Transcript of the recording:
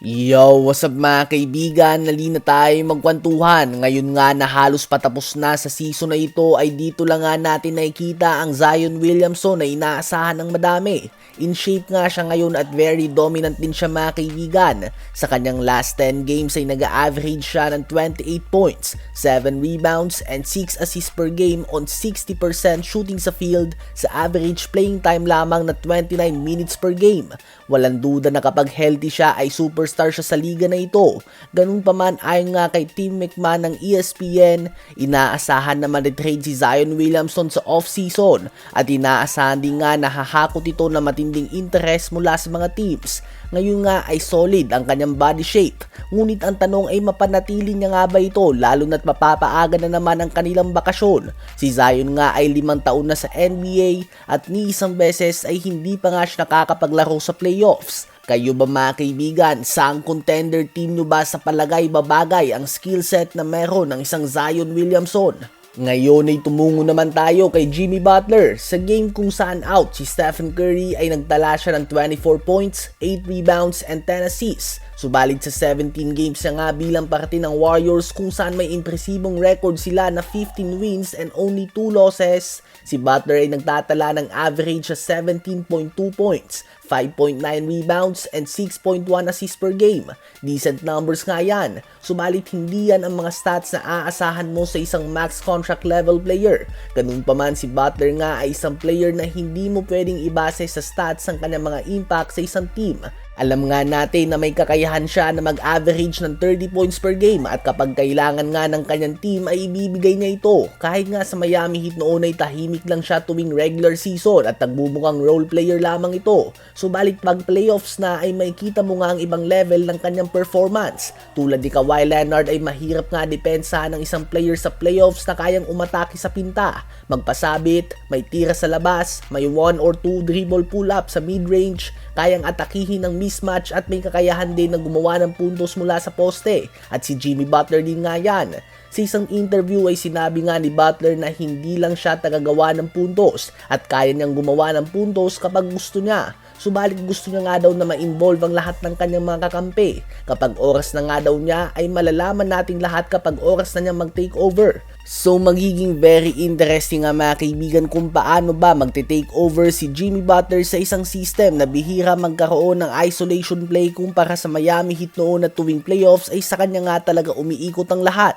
Yo, what's up mga kaibigan? Nali na tayo magkwentuhan. Ngayon nga na halos patapos na sa season na ito ay dito lang nga natin nakikita ang Zion Williamson na inaasahan ng madami. In shape nga siya ngayon at very dominant din siya mga kaibigan. Sa kanyang last 10 games ay nag-average siya ng 28 points, 7 rebounds, and 6 assists per game on 60% shooting sa field sa average playing time lamang na 29 minutes per game. Walang duda na kapag healthy siya ay superstar siya sa liga na ito. Ganun pa man ayon nga kay Tim McMahon ng ESPN, inaasahan na ma-trade si Zion Williamson sa off-season at inaasahan din nga na ito na matinding interest mula sa mga teams. Ngayon nga ay solid ang kanyang body shape. Ngunit ang tanong ay mapanatili niya nga ba ito lalo na't mapapaaga na naman ang kanilang bakasyon. Si Zion nga ay limang taon na sa NBA at ni isang beses ay hindi pa nga siya nakakapaglaro sa playoffs. Kayo ba mga kaibigan, saang contender team nyo ba sa palagay babagay ang skill set na meron ng isang Zion Williamson? Ngayon ay tumungo naman tayo kay Jimmy Butler sa game kung saan out si Stephen Curry ay nagtala siya ng 24 points, 8 rebounds, and 10 assists. Subalit sa 17 games na nga bilang parte ng Warriors kung saan may impresibong record sila na 15 wins and only 2 losses, si Butler ay nagtatala ng average sa 17.2 points, 5.9 rebounds, and 6.1 assists per game. Decent numbers nga yan. Subalit hindi yan ang mga stats na aasahan mo sa isang max contract level player. Ganun pa man si Butler nga ay isang player na hindi mo pwedeng ibase sa stats ang kanyang mga impact sa isang team. Alam nga natin na may kakayahan siya na mag-average ng 30 points per game at kapag kailangan nga ng kanyang team ay ibibigay niya ito. Kahit nga sa Miami Heat noon ay tahimik lang siya tuwing regular season at nagbubukang role player lamang ito. Subalit pag playoffs na ay makikita mo nga ang ibang level ng kanyang performance. Tulad ni Kawhi Leonard ay mahirap nga depensa ng isang player sa playoffs na kayang umatake sa pinta, magpasabit, may tira sa labas, may 1 or 2 dribble pull-up sa mid-range, kayang atakihin ng mismatch at may kakayahan din na gumawa ng puntos mula sa poste. At si Jimmy Butler din nga yan. Sa isang interview ay sinabi nga ni Butler na hindi lang siya tagagawa ng puntos at kaya niyang gumawa ng puntos kapag gusto niya. Subalit gusto niya nga daw na ma-involve ang lahat ng kanyang mga kakampi. Kapag oras na nga daw niya ay malalaman nating lahat kapag oras na niya mag-take over. So magiging very interesting nga mga kaibigan kung paano ba magte-take over si Jimmy Butler sa isang system na bihira magkaroon ng isolation play kumpara sa Miami Heat noon na tuwing playoffs ay sa kanya nga talaga umiikot ang lahat.